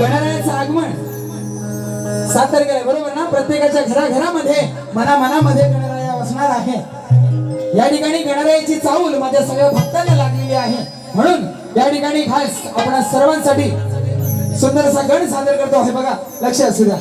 गणरायाचं आगमन. सात तारखेला बरोबर ना? प्रत्येकाच्या घराघरामध्ये मना मनामध्ये गणराया वसणार आहे. या ठिकाणी गणरायाची चाऊल माझ्या सगळ्या भक्तांना लागलेली आहे. म्हणून या ठिकाणी खास आपण सर्वांसाठी सुंदरसा गण सादर करतो. आहे बघा लक्ष असू द्या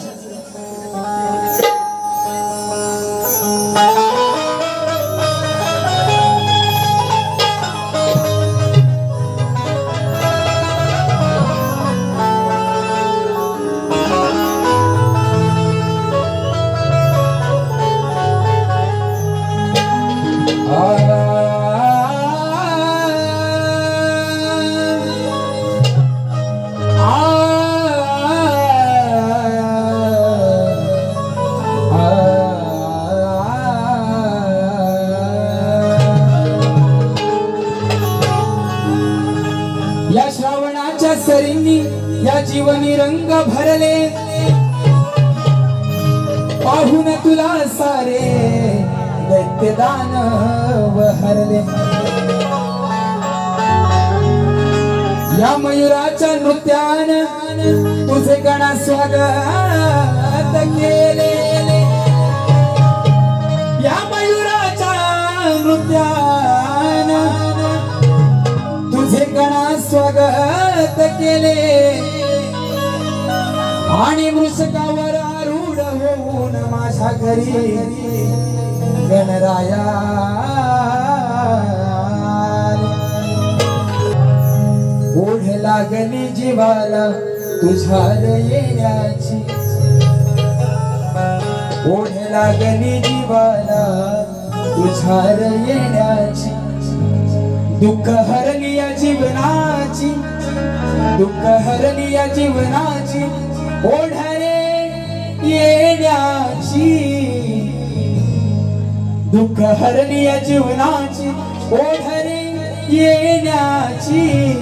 या श्रावणाच्या सरींनी या जीवनी रंग भरले. पाहून तुला सारे दैत्यदान हरले या मयुराच्या नृत्यान तुझे गणा स्वागत केले. स्वागत केले. आणि मृषकावर आरूढ होऊन माझ्या घरी गणराया ओढ लागली जीवाला तुझ्या येण्याची ओढ लागली जीवाला तुझ्या येण्याची दुःख हरली या जीवनाची. दुःख हरली या जीवनाची ओढरे येण्याची. दुःख हरली या जीवनाची ओढरे येण्याची.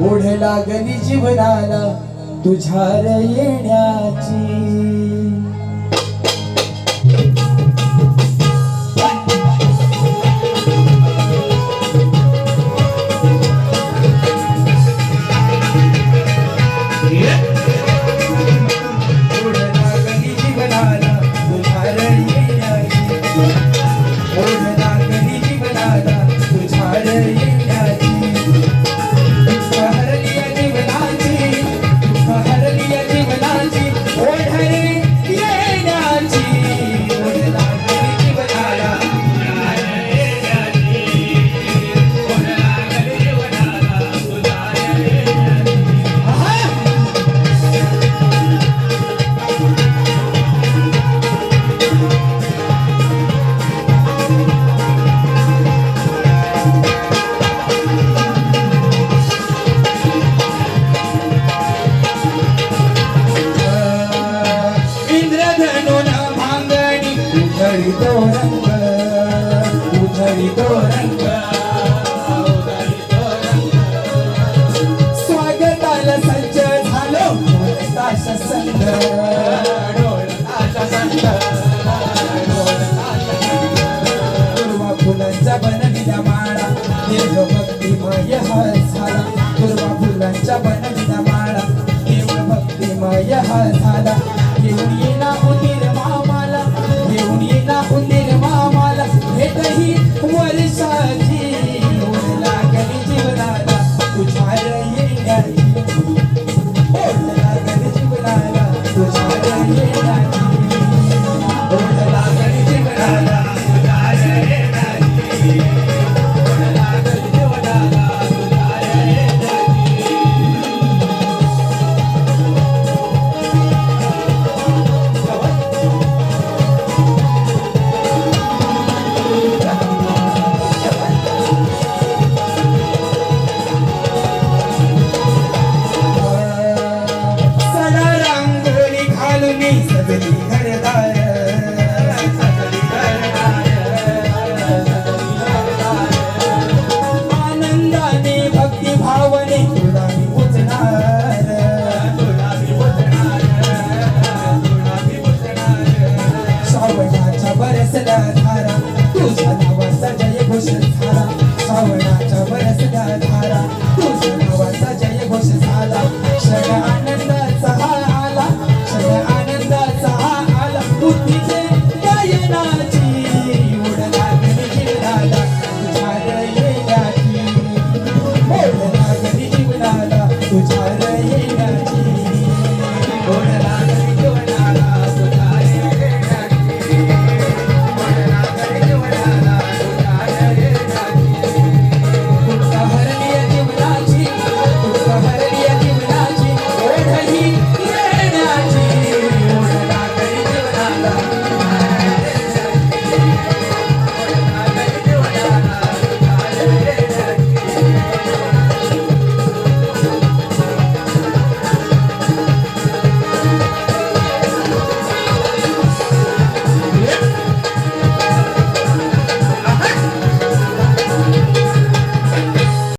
ओढ लागली जीवनाला तुझ्या येण्याची. तो रंग उधळी तो रंग स्वागताला सज्ज झालो संग Thank you.